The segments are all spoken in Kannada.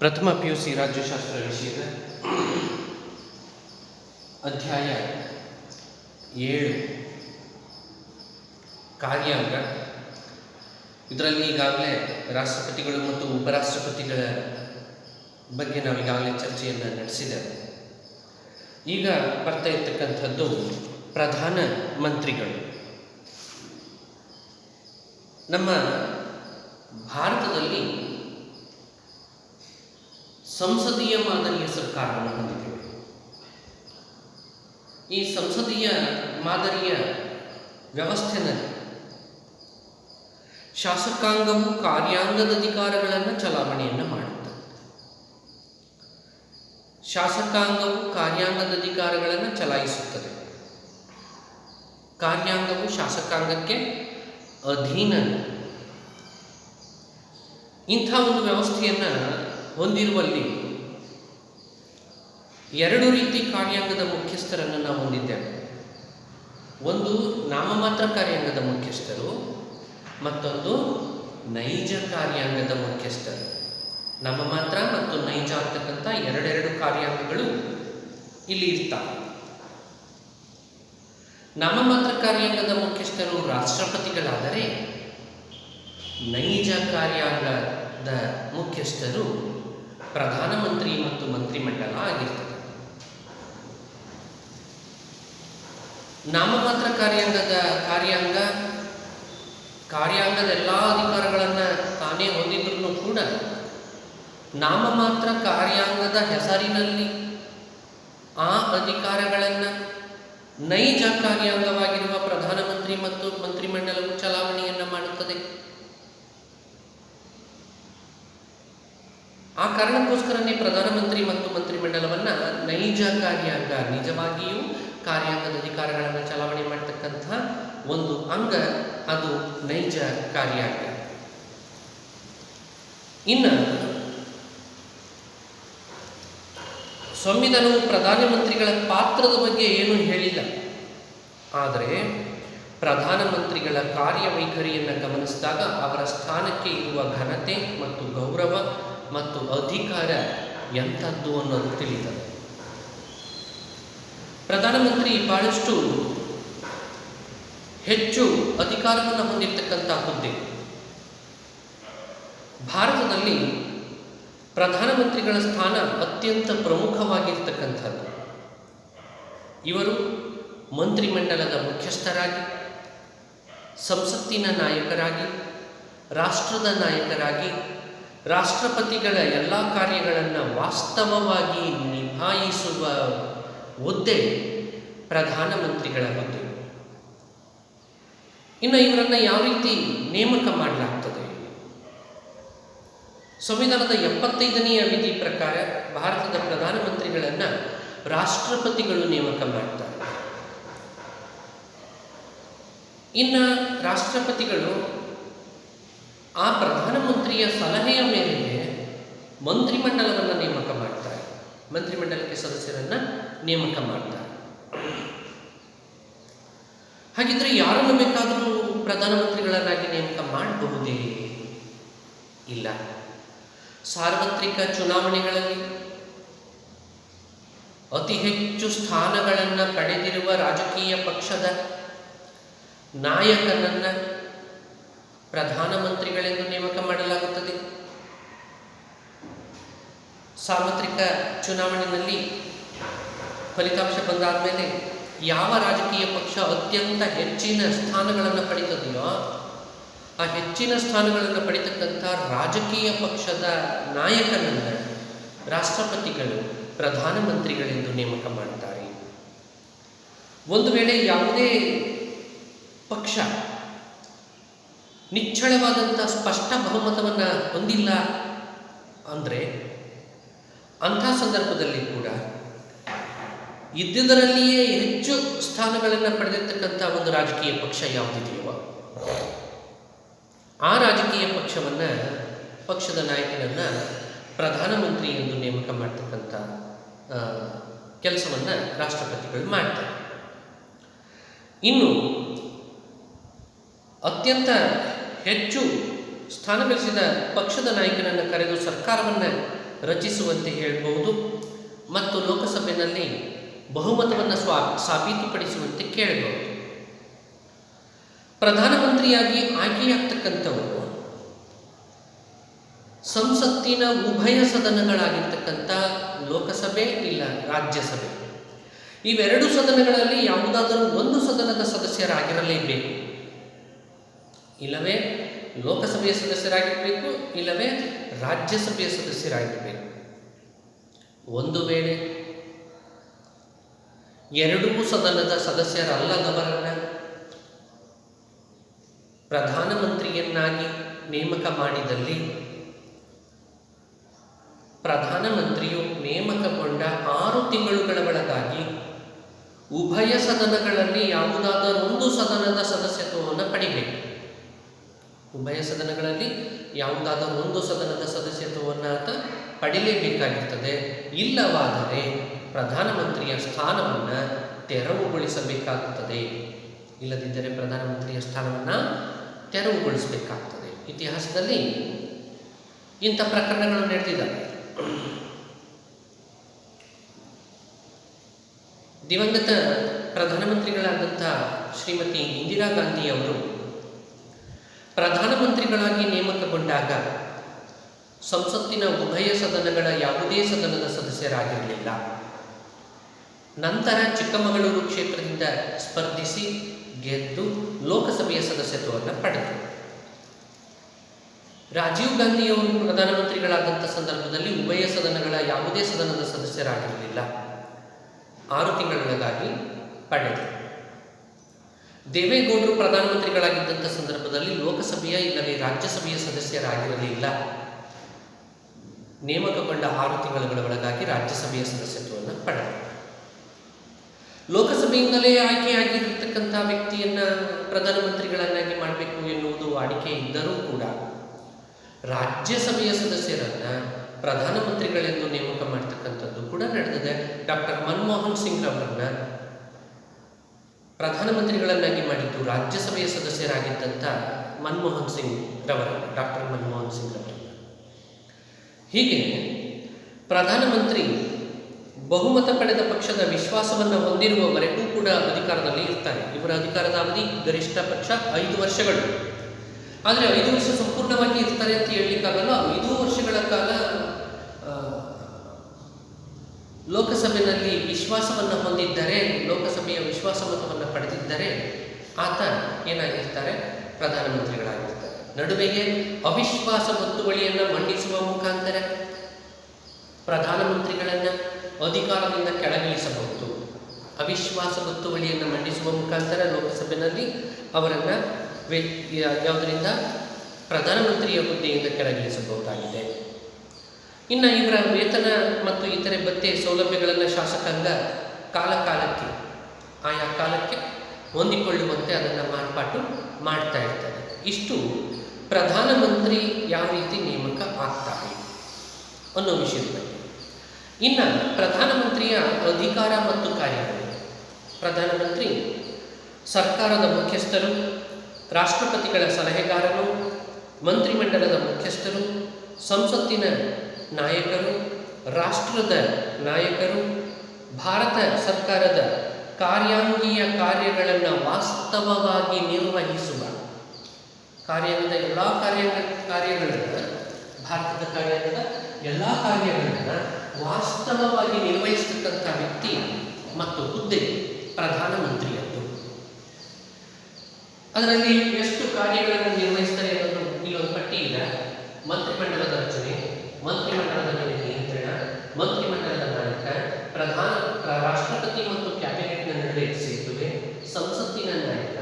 ಪ್ರಥಮ ಪಿ ಯು ಸಿ ರಾಜ್ಯಶಾಸ್ತ್ರ ವಿಷಯದ ಅಧ್ಯಾಯ ಏಳು. ಕಾರ್ಯಾಂಗ. ಇದರಲ್ಲಿ ಈಗಾಗಲೇ ರಾಷ್ಟ್ರಪತಿಗಳು ಮತ್ತು ಉಪರಾಷ್ಟ್ರಪತಿಗಳ ಬಗ್ಗೆ ನಾವು ಈಗಾಗಲೇ ಚರ್ಚೆಯನ್ನು ನಡೆಸಿದ್ದೇವೆ. ಈಗ ಬರ್ತಾ ಇರ್ತಕ್ಕಂಥದ್ದು ಪ್ರಧಾನ ಮಂತ್ರಿಗಳು. ನಮ್ಮ ಭಾರತದಲ್ಲಿ ಸಂಸದೀಯ ಮಾದರಿಯ ಸರ್ಕಾರವನ್ನು ಹೊಂದಿದ್ದೇವೆ. ಈ ಸಂಸದೀಯ ಮಾದರಿಯ ವ್ಯವಸ್ಥೆನಲ್ಲಿ ಶಾಸಕಾಂಗವು ಕಾರ್ಯಾಂಗದ ಅಧಿಕಾರಗಳನ್ನು ಚಲಾವಣೆಯನ್ನು ಮಾಡುತ್ತದೆ ಶಾಸಕಾಂಗವು ಕಾರ್ಯಾಂಗದ ಅಧಿಕಾರಗಳನ್ನು ಚಲಾಯಿಸುತ್ತದೆ. ಕಾರ್ಯಾಂಗವು ಶಾಸಕಾಂಗಕ್ಕೆ ಅಧೀನ ಇಂಥ ಒಂದು ವ್ಯವಸ್ಥೆಯನ್ನು ಹೊಂದಿರುವಲ್ಲಿ ಎರಡು ರೀತಿ ಕಾರ್ಯಾಂಗದ ಮುಖ್ಯಸ್ಥರನ್ನು ನಾವು ಹೊಂದಿದ್ದೇವೆ. ಒಂದು ನಾಮಮಾತ್ರ ಕಾರ್ಯಾಂಗದ ಮುಖ್ಯಸ್ಥರು, ಮತ್ತೊಂದು ನೈಜ ಕಾರ್ಯಾಂಗದ ಮುಖ್ಯಸ್ಥರು. ನಾಮಮಾತ್ರ ಮತ್ತು ನೈಜ ಅಂತಕ್ಕಂಥ ಎರಡೆರಡು ಕಾರ್ಯಾಂಗಗಳು ಇಲ್ಲಿ ಇರ್ತವೆ. ನಾಮಮಾತ್ರ ಕಾರ್ಯಾಂಗದ ಮುಖ್ಯಸ್ಥರು ರಾಷ್ಟ್ರಪತಿಗಳಾದರೆ ನೈಜ ಕಾರ್ಯಾಂಗದ ಮುಖ್ಯಸ್ಥರು ಪ್ರಧಾನಮಂತ್ರಿ ಮತ್ತು ಮಂತ್ರಿಮಂಡಲ ಆಗಿರ್ತದೆ. ನಾಮಮಾತ್ರ ಕಾರ್ಯಾಂಗದ ಕಾರ್ಯಾಂಗ, ಕಾರ್ಯಾಂಗದ ಎಲ್ಲ ಅಧಿಕಾರಗಳನ್ನು ತಾನೇ ಹೊಂದಿದ್ರೂ ಕೂಡ ನಾಮಮಾತ್ರ ಕಾರ್ಯಾಂಗದ ಹೆಸರಿನಲ್ಲಿ ಆ ಅಧಿಕಾರಗಳನ್ನು ನೈಜ ಕಾರ್ಯಾಂಗವಾಗಿರುವ ಪ್ರಧಾನಮಂತ್ರಿ ಮತ್ತು ಮಂತ್ರಿಮಂಡಲವು ಚಲಾವಣೆಯನ್ನು ಮಾಡುತ್ತದೆ. ಆ ಕಾರಣಕ್ಕೋಸ್ಕರನೇ ಪ್ರಧಾನಮಂತ್ರಿ ಮತ್ತು ಮಂತ್ರಿಮಂಡಲವನ್ನು ನೈಜ ಕಾರ್ಯಾಂಗ ನಿಜವಾಗಿಯೂ ಕಾರ್ಯಾಂಗದ ಅಧಿಕಾರಗಳನ್ನು ಚಲಾವಣೆ ಮಾಡತಕ್ಕಂಥ ಒಂದು ಅಂಗ, ಅದು ನೈಜ ಕಾರ್ಯಾಂಗ. ಇನ್ನು, ಸಂವಿಧಾನವು ಪ್ರಧಾನಮಂತ್ರಿಗಳ ಪಾತ್ರದ ಬಗ್ಗೆ ಏನು ಹೇಳಿಲ್ಲ. ಆದರೆ, ಪ್ರಧಾನಮಂತ್ರಿಗಳ ಕಾರ್ಯವೈಖರಿಯನ್ನು ಗಮನಿಸಿದಾಗ ಅವರ ಸ್ಥಾನಕ್ಕೆ ಇರುವ ಘನತೆ ಮತ್ತು ಗೌರವ ಮತ್ತು ಅಧಿಕಾರ ಎಂಥದ್ದು ಅನ್ನೋದು ತಿಳಿತದೆ. ಪ್ರಧಾನಮಂತ್ರಿ ಬಹಳಷ್ಟು ಹೆಚ್ಚು ಅಧಿಕಾರವನ್ನು ಹೊಂದಿರತಕ್ಕಂಥ ಹುದ್ದೆ. ಭಾರತದಲ್ಲಿ ಪ್ರಧಾನಮಂತ್ರಿಗಳ ಸ್ಥಾನ ಅತ್ಯಂತ ಪ್ರಮುಖವಾಗಿರ್ತಕ್ಕಂಥದ್ದು. ಇವರು ಮಂತ್ರಿಮಂಡಲದ ಮುಖ್ಯಸ್ಥರಾಗಿ, ಸಂಸತ್ತಿನ ನಾಯಕರಾಗಿ, ರಾಷ್ಟ್ರದ ನಾಯಕರಾಗಿ ರಾಷ್ಟ್ರಪತಿಗಳ ಎಲ್ಲ ಕಾರ್ಯಗಳನ್ನು ವಾಸ್ತವವಾಗಿ ನಿಭಾಯಿಸುವ ಹುದ್ದೆ ಪ್ರಧಾನಮಂತ್ರಿಗಳ ಹುದ್ದೆ ಇನ್ನು ಇವರನ್ನು ಯಾವ ರೀತಿ ನೇಮಕ ಮಾಡಲಾಗ್ತದೆ? ಸಂವಿಧಾನದ ಎಪ್ಪತ್ತೈದನೆಯ ವಿಧಿ ಪ್ರಕಾರ ಭಾರತದ ಪ್ರಧಾನಮಂತ್ರಿಗಳನ್ನು ರಾಷ್ಟ್ರಪತಿಗಳು ನೇಮಕ ಮಾಡ್ತಾರೆ. ಇನ್ನು ರಾಷ್ಟ್ರಪತಿಗಳು ಆ ಪ್ರಧಾನಮಂತ್ರಿಯ ಸಲಹೆಯ ಮೇರೆಗೆ ಮಂತ್ರಿಮಂಡಲವನ್ನು ನೇಮಕ ಮಾಡ್ತಾರೆ. ಮಂತ್ರಿಮಂಡಲಕ್ಕೆ ಸದಸ್ಯರನ್ನು ನೇಮಕ ಮಾಡ್ತಾರೆ. ಹಾಗಿದ್ರೆ ಯಾರನ್ನು ಬೇಕಾದರೂ ಪ್ರಧಾನಮಂತ್ರಿಗಳನ್ನಾಗಿ ನೇಮಕ ಮಾಡಬಹುದೇ? ಇಲ್ಲ. ಸಾರ್ವತ್ರಿಕ ಚುನಾವಣೆಗಳಲ್ಲಿ ಅತಿ ಹೆಚ್ಚು ಸ್ಥಾನಗಳನ್ನು ಪಡೆದಿರುವ ರಾಜಕೀಯ ಪಕ್ಷದ ನಾಯಕನನ್ನು ಪ್ರಧಾನಮಂತ್ರಿಗಳೆಂದು ನೇಮಕ ಮಾಡಲಾಗುತ್ತದೆ. ಸಾರ್ವತ್ರಿಕ ಚುನಾವಣೆಯಲ್ಲಿ ಫಲಿತಾಂಶ ಬಂದಾದ ಮೇಲೆ ಯಾವ ರಾಜಕೀಯ ಪಕ್ಷ ಅತ್ಯಂತ ಹೆಚ್ಚಿನ ಸ್ಥಾನಗಳನ್ನು ಪಡಿತದೆಯೋ, ಆ ಹೆಚ್ಚಿನ ಸ್ಥಾನಗಳನ್ನು ಪಡಿತಕ್ಕಂಥ ರಾಜಕೀಯ ಪಕ್ಷದ ನಾಯಕನನ್ನು ರಾಷ್ಟ್ರಪತಿಗಳು ಪ್ರಧಾನಮಂತ್ರಿಗಳೆಂದು ನೇಮಕ ಮಾಡ್ತಾರೆ. ಒಂದು ವೇಳೆ ಯಾವುದೇ ಪಕ್ಷ ನಿಚ್ಚಳವಾದಂಥ ಸ್ಪಷ್ಟ ಬಹುಮತವನ್ನು ಹೊಂದಿಲ್ಲ ಅಂದರೆ ಅಂಥ ಸಂದರ್ಭದಲ್ಲಿ ಕೂಡ ಇದ್ದುದರಲ್ಲಿಯೇ ಹೆಚ್ಚು ಸ್ಥಾನಗಳನ್ನು ಪಡೆದಿರ್ತಕ್ಕಂಥ ಒಂದು ರಾಜಕೀಯ ಪಕ್ಷ ಯಾವುದಿದೆಯೋ. ಆ ರಾಜಕೀಯ ಪಕ್ಷವನ್ನು ಪಕ್ಷದ ನಾಯಕನನ್ನು ಪ್ರಧಾನಮಂತ್ರಿ ಎಂದು ನೇಮಕ ಮಾಡ್ತಕ್ಕಂಥ ಕೆಲಸವನ್ನು ರಾಷ್ಟ್ರಪತಿಗಳು ಮಾಡ್ತಾರೆ. ಇನ್ನು ಅತ್ಯಂತ ಹೆಚ್ಚು ಸ್ಥಾನ ಗಳಿಸಿದ ಪಕ್ಷದ ನಾಯಕನನ್ನು ಕರೆದು ಸರ್ಕಾರವನ್ನು ರಚಿಸುವಂತೆ ಹೇಳಬಹುದು ಮತ್ತು ಲೋಕಸಭೆಯಲ್ಲಿ ಬಹುಮತವನ್ನು ಸ್ವಾ, ಸಾಬೀತುಪಡಿಸುವಂತೆ ಕೇಳಬಹುದು. ಪ್ರಧಾನಮಂತ್ರಿಯಾಗಿ ಆಯ್ಕೆಯಾಗ್ತಕ್ಕಂಥವರು ಸಂಸತ್ತಿನ ಉಭಯ ಸದನಗಳಾಗಿರ್ತಕ್ಕಂಥ ಲೋಕಸಭೆ ಇಲ್ಲ ರಾಜ್ಯಸಭೆ. ಇವೆರಡು ಸದನಗಳಲ್ಲಿ ಯಾವುದಾದರೂ ಒಂದು ಸದನದ ಸದಸ್ಯರಾಗಿರಲೇಬೇಕು. ಇಲ್ಲವೇ ಲೋಕಸಭೆಯ ಸದಸ್ಯರಾಗಿರಬೇಕು, ಇಲ್ಲವೇ ರಾಜ್ಯಸಭೆಯ ಸದಸ್ಯರಾಗಿರಬೇಕು. ಒಂದು ವೇಳೆ ಎರಡೂ ಸದನದ ಸದಸ್ಯರಲ್ಲದವರನ್ನ ಪ್ರಧಾನಮಂತ್ರಿಯನ್ನಾಗಿ ನೇಮಕ ಮಾಡಿದಲ್ಲಿ ಪ್ರಧಾನಮಂತ್ರಿಯು ನೇಮಕಗೊಂಡ ಆರು ತಿಂಗಳುಗಳ ಒಳಗಾಗಿ ಉಭಯ ಸದನಗಳಲ್ಲಿ ಯಾವುದಾದರೊಂದು ಸದನದ ಸದಸ್ಯತ್ವವನ್ನು ಪಡಿಬೇಕು. ಉಭಯ ಸದನಗಳಲ್ಲಿ ಯಾವುದಾದರೂ ಒಂದು ಸದನದ ಸದಸ್ಯತ್ವವನ್ನು ಆತ ಪಡಿಲೇಬೇಕಾಗಿರ್ತದೆ. ಇಲ್ಲವಾದರೆ ಪ್ರಧಾನಮಂತ್ರಿಯ ಸ್ಥಾನವನ್ನು ತೆರವುಗೊಳಿಸಬೇಕಾಗುತ್ತದೆ ಇಲ್ಲದಿದ್ದರೆ ಪ್ರಧಾನಮಂತ್ರಿಯ ಸ್ಥಾನವನ್ನು ತೆರವುಗೊಳಿಸಬೇಕಾಗ್ತದೆ. ಇತಿಹಾಸದಲ್ಲಿ ಇಂಥ ಪ್ರಕರಣಗಳು ನಡೆದಿದ್ದಾವೆ ದಿವಂಗತ ಪ್ರಧಾನಮಂತ್ರಿಗಳಾದಂಥ ಶ್ರೀಮತಿ ಇಂದಿರಾ ಗಾಂಧಿಯವರು ಪ್ರಧಾನಮಂತ್ರಿಗಳಾಗಿ ನೇಮಕಗೊಂಡಾಗ ಸಂಸತ್ತಿನ ಉಭಯ ಸದನಗಳ ಯಾವುದೇ ಸದನದ ಸದಸ್ಯರಾಗಿರಲಿಲ್ಲ. ನಂತರ ಚಿಕ್ಕಮಗಳೂರು ಕ್ಷೇತ್ರದಿಂದ ಸ್ಪರ್ಧಿಸಿ ಗೆದ್ದು ಲೋಕಸಭೆಯ ಸದಸ್ಯತ್ವವನ್ನು ಪಡೆದರು. ರಾಜೀವ್ ಗಾಂಧಿಯವರು ಪ್ರಧಾನಮಂತ್ರಿಗಳಾದಂಥ ಸಂದರ್ಭದಲ್ಲಿ ಉಭಯ ಸದನಗಳ ಯಾವುದೇ ಸದನದ ಸದಸ್ಯರಾಗಿರಲಿಲ್ಲ. ಆರು ತಿಂಗಳೊಳಗಾಗಿ ಪಡೆದರು. ದೇವೇಗೌಡರು ಪ್ರಧಾನಮಂತ್ರಿಗಳಾಗಿದ್ದಂಥ ಸಂದರ್ಭದಲ್ಲಿ ಲೋಕಸಭೆಯ ಇಲ್ಲವೇ ರಾಜ್ಯಸಭೆಯ ಸದಸ್ಯರಾಗಿರಲಿಲ್ಲ. ನೇಮಕಗೊಂಡ ಆರು ತಿಂಗಳ ಒಳಗಾಗಿ ರಾಜ್ಯಸಭೆಯ ಸದಸ್ಯತ್ವವನ್ನು ಪಡೆದರು. ಲೋಕಸಭೆಯಿಂದಲೇ ಆಯ್ಕೆಯಾಗಿರತಕ್ಕಂಥ ವ್ಯಕ್ತಿಯನ್ನ ಪ್ರಧಾನಮಂತ್ರಿಗಳನ್ನಾಗಿ ಮಾಡಬೇಕು ಎನ್ನುವುದು ವಾಡಿಕೆ ಇದ್ದರೂ ಕೂಡ ರಾಜ್ಯಸಭೆಯ ಸದಸ್ಯರನ್ನ ಪ್ರಧಾನಮಂತ್ರಿಗಳೆಂದು ನೇಮಕ ಮಾಡ್ತಕ್ಕಂಥದ್ದು ಕೂಡ ನಡೆದಿದೆ. ಡಾಕ್ಟರ್ ಮನಮೋಹನ್ ಸಿಂಗ್ ಅವರನ್ನ ಪ್ರಧಾನಮಂತ್ರಿಗಳನ್ನಾಗಿ ಮಾಡಿದ್ದು ರಾಜ್ಯಸಭೆಯ ಸದಸ್ಯರಾಗಿದ್ದಂಥ ಮನಮೋಹನ್ ಸಿಂಗ್ ರವರನ್ನು ಡಾಕ್ಟರ್ ಮನಮೋಹನ್ ಸಿಂಗ್ ರವರನ್ನು ಹೀಗೆ ಪ್ರಧಾನಮಂತ್ರಿ ಬಹುಮತ ಪಡೆದ ಪಕ್ಷದ ವಿಶ್ವಾಸವನ್ನು ಹೊಂದಿರುವವರೆಗೂ ಕೂಡ ಅಧಿಕಾರದಲ್ಲಿ ಇರ್ತಾರೆ. ಇವರ ಅಧಿಕಾರದ ಅವಧಿ ಗರಿಷ್ಠ ಪಕ್ಷ ಐದು ವರ್ಷಗಳು. ಆದರೆ ಐದು ವರ್ಷ ಸಂಪೂರ್ಣವಾಗಿ ಇರ್ತಾರೆ ಅಂತ ಹೇಳಲಿಕ್ಕಾಗಲ್ಲ ಐದು ವರ್ಷಗಳ ಕಾಲ ಲೋಕಸಭೆಯಲ್ಲಿ ವಿಶ್ವಾಸವನ್ನು ಹೊಂದಿದ್ದರೆ, ಲೋಕಸಭೆಯ ವಿಶ್ವಾಸ ಮತವನ್ನು ಪಡೆದಿದ್ದರೆ ಆತ ಏನಾಗಿರ್ತಾರೆ? ಪ್ರಧಾನಮಂತ್ರಿಗಳಾಗಿರ್ತಾರೆ. ನಡುವೆಗೆ ಅವಿಶ್ವಾಸ ಗೊತ್ತುವಳಿಯನ್ನು ಮಂಡಿಸುವ ಮುಖಾಂತರ ಪ್ರಧಾನಮಂತ್ರಿಗಳನ್ನು ಅಧಿಕಾರದಿಂದ ಕೆಳಗಿಳಿಸಬಹುದು. ಅವಿಶ್ವಾಸ ಗೊತ್ತುವಳಿಯನ್ನು ಮಂಡಿಸುವ ಮುಖಾಂತರ ಲೋಕಸಭೆಯಲ್ಲಿ ಅವರನ್ನು ಯಾವುದರಿಂದ? ಪ್ರಧಾನಮಂತ್ರಿಯ ಹುದ್ದೆಯಿಂದ ಕೆಳಗಿಳಿಸಬಹುದಾಗಿದೆ. ಇನ್ನು ಇವರ ವೇತನ ಮತ್ತು ಇತರೆ ಭತ್ತೆ ಸೌಲಭ್ಯಗಳನ್ನು ಶಾಸಕಾಂಗ ಕಾಲಕಾಲಕ್ಕೆ, ಆಯಾ ಕಾಲಕ್ಕೆ ಹೊಂದಿಕೊಳ್ಳುವಂತೆ ಅದನ್ನು ಮಾರ್ಪಾಟು ಮಾಡ್ತಾ ಇರ್ತಾರೆ ಇಷ್ಟು ಪ್ರಧಾನಮಂತ್ರಿ ಯಾವ ರೀತಿ ನೇಮಕ ಆಗ್ತಾರೆ ಅನ್ನೋ ವಿಷಯದ ಬಗ್ಗೆ. ಇನ್ನು ಪ್ರಧಾನಮಂತ್ರಿಯ ಅಧಿಕಾರ ಮತ್ತು ಕಾರ್ಯಗಳು. ಪ್ರಧಾನಮಂತ್ರಿ ಸರ್ಕಾರದ ಮುಖ್ಯಸ್ಥರು, ರಾಷ್ಟ್ರಪತಿಗಳ ಸಲಹೆಗಾರರು, ಮಂತ್ರಿಮಂಡಲದ ಮುಖ್ಯಸ್ಥರು, ಸಂಸತ್ತಿನ ನಾಯಕರು, ರಾಷ್ಟ್ರದ ನಾಯಕರು, ಭಾರತ ಸರ್ಕಾರದ ಕಾರ್ಯಾಂಗೀಯ ಕಾರ್ಯಗಳನ್ನು ವಾಸ್ತವವಾಗಿ ನಿರ್ವಹಿಸುವ ಕಾರ್ಯದ ಎಲ್ಲ ಕಾರ್ಯ ಕಾರ್ಯಗಳನ್ನು, ಭಾರತದ ಕಾರ್ಯದ ಎಲ್ಲ ಕಾರ್ಯಗಳನ್ನು ವಾಸ್ತವವಾಗಿ ನಿರ್ವಹಿಸತಕ್ಕಂಥ ವ್ಯಕ್ತಿ ಮತ್ತು ಹುದ್ದೆ ಪ್ರಧಾನಮಂತ್ರಿಯದ್ದು ಅದರಲ್ಲಿ ಎಷ್ಟು ಕಾರ್ಯಗಳನ್ನು ನಿರ್ವಹಿಸ್ತಾರೆ ಅನ್ನೋದು ಇಲ್ಲೊಂದು ಪಟ್ಟಿ ಇದೆ ಮಂತ್ರಿಮಂಡಲದ ರಚನೆ. ಮಂತ್ರಿಮಂಡಲದ ಮೇಲೆ ನಿಯಂತ್ರಣ ಮಂತ್ರಿಮಂಡಲದ ನಾಯಕ ಪ್ರಧಾನ, ಪ್ರ- ರಾಷ್ಟ್ರಪತಿ ಮತ್ತು ಕ್ಯಾಬಿನೆಟ್ನ ನಡುವೆ ಸೇತುವೆ, ಸಂಸತ್ತಿನ ನಾಯಕ,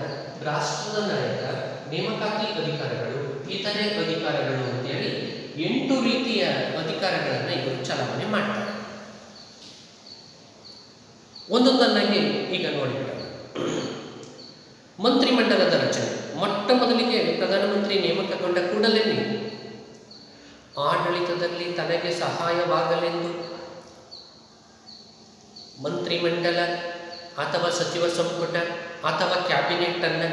ರಾಷ್ಟ್ರದ ನಾಯಕ, ನೇಮಕಾತಿ ಅಧಿಕಾರಗಳು, ಇತರೆ ಅಧಿಕಾರಗಳು ಅಂತೇಳಿ ಎಂಟು ರೀತಿಯ ಅಧಿಕಾರಗಳನ್ನು ಇವರು ಚಲಾವಣೆ ಮಾಡ್ತಾರೆ. ಒಂದೊಂದನ್ನಾಗಿ ಈಗ ನೋಡಿಬಿಡೋಣ ಮಂತ್ರಿಮಂಡಲದ ರಚನೆ. ಮೊಟ್ಟ ಮೊದಲಿಗೆ ಪ್ರಧಾನಮಂತ್ರಿ ನೇಮಕಗೊಂಡ ಕೂಡಲೇ ಆಡಳಿತದಲ್ಲಿ ತನಗೆ ಸಹಾಯವಾಗಲೆಂದು ಮಂತ್ರಿಮಂಡಲ ಅಥವಾ ಸಚಿವ ಸಂಪುಟ ಅಥವಾ ಕ್ಯಾಬಿನೆಟ್ಟನ್ನು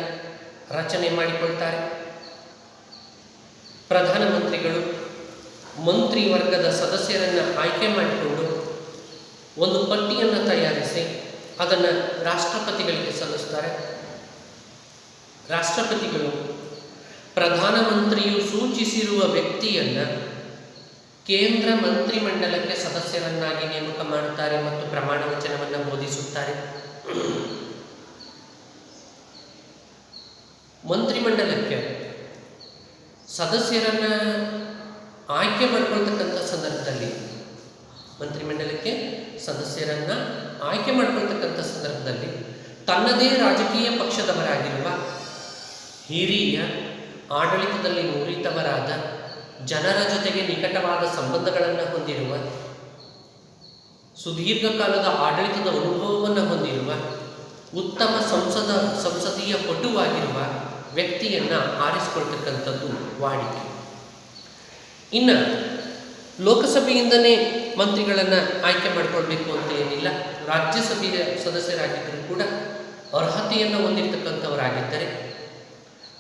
ರಚನೆ ಮಾಡಿಕೊಳ್ತಾರೆ. ಪ್ರಧಾನಮಂತ್ರಿಗಳು ಮಂತ್ರಿ ವರ್ಗದ ಸದಸ್ಯರನ್ನು ಆಯ್ಕೆ ಮಾಡಿಕೊಂಡು ಒಂದು ಪಟ್ಟಿಯನ್ನು ತಯಾರಿಸಿ ಅದನ್ನು ರಾಷ್ಟ್ರಪತಿಗಳಿಗೆ ಸಲ್ಲಿಸ್ತಾರೆ. ರಾಷ್ಟ್ರಪತಿಗಳು ಪ್ರಧಾನಮಂತ್ರಿಯು ಸೂಚಿಸಿರುವ ವ್ಯಕ್ತಿಯನ್ನು ಕೇಂದ್ರ ಮಂತ್ರಿಮಂಡಲಕ್ಕೆ ಸದಸ್ಯರನ್ನಾಗಿ ನೇಮಕ ಮಾಡುತ್ತಾರೆ ಮತ್ತು ಪ್ರಮಾಣ ವಚನವನ್ನು ಬೋಧಿಸುತ್ತಾರೆ. ಮಂತ್ರಿಮಂಡಲಕ್ಕೆ ಸದಸ್ಯರನ್ನ ಆಯ್ಕೆ ಮಾಡ್ಕೊಳ್ತಕ್ಕಂಥ ಸಂದರ್ಭದಲ್ಲಿ, ಮಂತ್ರಿಮಂಡಲಕ್ಕೆ ಸದಸ್ಯರನ್ನ ಆಯ್ಕೆ ಮಾಡ್ಕೊಳ್ತಕ್ಕಂಥ ಸಂದರ್ಭದಲ್ಲಿ ತನ್ನದೇ ರಾಜಕೀಯ ಪಕ್ಷದವರಾಗಿರುವ ಹಿರಿಯ ಆಡಳಿತದಲ್ಲಿ ನುರಿತವರಾದ ಜನರ ಜೊತೆಗೆ ನಿಕಟವಾದ ಸಂಬಂಧಗಳನ್ನು ಹೊಂದಿರುವ, ಸುದೀರ್ಘ ಕಾಲದ ಆಡಳಿತದ ಅನುಭವವನ್ನು ಹೊಂದಿರುವ, ಉತ್ತಮ ಸಂಸದ, ಸಂಸದೀಯ ಪಟುವಾಗಿರುವ ವ್ಯಕ್ತಿಯನ್ನು ಆರಿಸಿಕೊಳ್ತಕ್ಕಂಥದ್ದು ವಾಡಿಕೆ. ಇನ್ನು, ಲೋಕಸಭೆಯಿಂದನೇ ಮಂತ್ರಿಗಳನ್ನು ಆಯ್ಕೆ ಮಾಡಿಕೊಳ್ಬೇಕು ಅಂತ ಏನಿಲ್ಲ. ರಾಜ್ಯಸಭೆಯ ಸದಸ್ಯರಾಗಿದ್ದರೂ ಕೂಡ ಅರ್ಹತೆಯನ್ನು ಹೊಂದಿರತಕ್ಕಂಥವರಾಗಿದ್ದರೆ,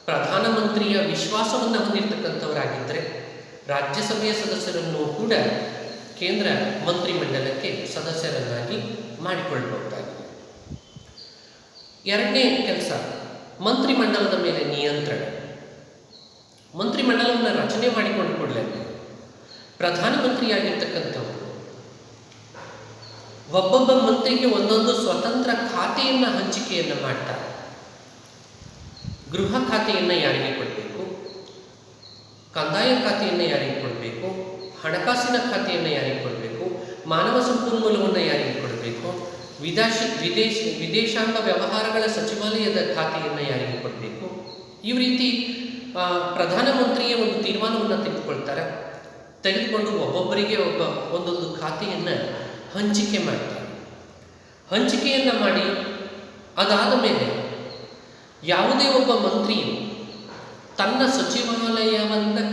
ಪ್ರಧಾನಮಂತ್ರಿಯ ವಿಶ್ವಾಸವನ್ನು ಹೊಂದಿರತಕ್ಕಂಥವರಾಗಿದ್ದರೆ ರಾಜ್ಯಸಭೆಯ ಸದಸ್ಯರನ್ನು ಕೂಡ ಕೇಂದ್ರ ಮಂತ್ರಿಮಂಡಲಕ್ಕೆ ಸದಸ್ಯರನ್ನಾಗಿ ಮಾಡಿಕೊಳ್ಳಬಹುದಾಗಿದೆ. ಎರಡನೇ ಕೆಲಸ, ಮಂತ್ರಿಮಂಡಲದ ಮೇಲೆ ನಿಯಂತ್ರಣ. ಮಂತ್ರಿಮಂಡಲವನ್ನು ರಚನೆ ಮಾಡಿಕೊಂಡು ಕೂಡಲೇ ಪ್ರಧಾನಮಂತ್ರಿಯಾಗಿರ್ತಕ್ಕಂಥವ್ರು ಒಬ್ಬೊಬ್ಬ ಮಂತ್ರಿಗೆ ಒಂದೊಂದು ಸ್ವತಂತ್ರ ಖಾತೆಯನ್ನು ಹಂಚಿಕೆಯನ್ನು ಮಾಡ್ತಾರೆ. ಗೃಹ ಖಾತೆಯನ್ನು ಯಾರಿಗೆ ಕೊಡಬೇಕು? ಕಂದಾಯ ಖಾತೆಯನ್ನು ಯಾರಿಗೆ ಕೊಡಬೇಕು? ಹಣಕಾಸಿನ ಖಾತೆಯನ್ನು ಯಾರಿಗೆ ಕೊಡಬೇಕು? ಮಾನವ ಸಂಪನ್ಮೂಲವನ್ನು ಯಾರಿಗೆ ಕೊಡಬೇಕು? ವಿದೇಶಿ, ವಿದೇಶ, ವಿದೇಶಾಂಗ ವ್ಯವಹಾರಗಳ ಸಚಿವಾಲಯದ ಖಾತೆಯನ್ನು ಯಾರಿಗೆ ಕೊಡಬೇಕು? ಈ ರೀತಿ ಪ್ರಧಾನಮಂತ್ರಿಯ ಒಂದು ತೀರ್ಮಾನವನ್ನು ತೆಗೆದುಕೊಳ್ತಾರೆ. ತೆಗೆದುಕೊಂಡು ಒಬ್ಬೊಬ್ಬರಿಗೆ ಒಬ್ಬ ಒಂದೊಂದು ಖಾತೆಯನ್ನು ಹಂಚಿಕೆ ಮಾಡ್ತಾರೆ. ಹಂಚಿಕೆಯನ್ನು ಮಾಡಿ ಅದಾದ ಮೇಲೆ ಯಾವುದೇ ಒಬ್ಬ ಮಂತ್ರಿಯು ತನ್ನ ಸಚಿವಾಲಯವನ್ನು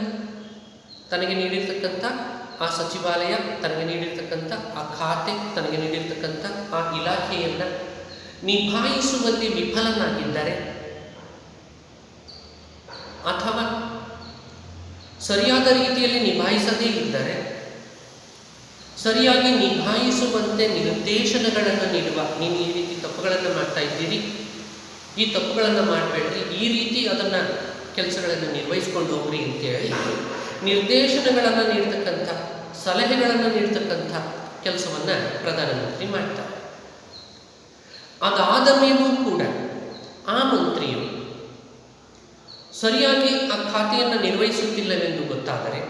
ತನಗೆ ನೀಡಿರ್ತಕ್ಕಂಥ, ಆ ಸಚಿವಾಲಯ ತನಗೆ ನೀಡಿರ್ತಕ್ಕಂಥ, ಆ ಖಾತೆ ತನಗೆ ನೀಡಿರ್ತಕ್ಕಂಥ, ಆ ಇಲಾಖೆಯನ್ನು ನಿಭಾಯಿಸುವಲ್ಲಿ ವಿಫಲನಾಗಿದ್ದರೆ ಅಥವಾ ಸರಿಯಾದ ರೀತಿಯಲ್ಲಿ ನಿಭಾಯಿಸದೇ ಇದ್ದರೆ, ಸರಿಯಾಗಿ ನಿಭಾಯಿಸುವಂತೆ ನಿರ್ದೇಶನಗಳನ್ನು ನೀಡುವ, ನೀನು ಈ ರೀತಿ ತಪ್ಪುಗಳನ್ನು ಮಾಡ್ತಾ ಇದ್ದೀರಿ, ಈ ತಪ್ಪುಗಳನ್ನು ಮಾಡಬೇಡ್ರಿ, ಈ ರೀತಿ ಅದನ್ನು ಕೆಲಸಗಳನ್ನು ನಿರ್ವಹಿಸ್ಕೊಂಡು ಹೋಗ್ರಿ ಅಂತೇಳಿ ನಿರ್ದೇಶನಗಳನ್ನು ನೀಡ್ತಕ್ಕಂಥ, ಸಲಹೆಗಳನ್ನು ನೀಡ್ತಕ್ಕಂಥ ಕೆಲಸವನ್ನು ಪ್ರಧಾನಮಂತ್ರಿ ಮಾಡ್ತಾರೆ. ಅದಾದ ಮೇಲೂ ಕೂಡ ಆ ಮಂತ್ರಿಯು ಸರಿಯಾಗಿ ಆ ಖಾತೆಯನ್ನು ನಿರ್ವಹಿಸುತ್ತಿಲ್ಲವೆಂದು ಗೊತ್ತಾದರೆ,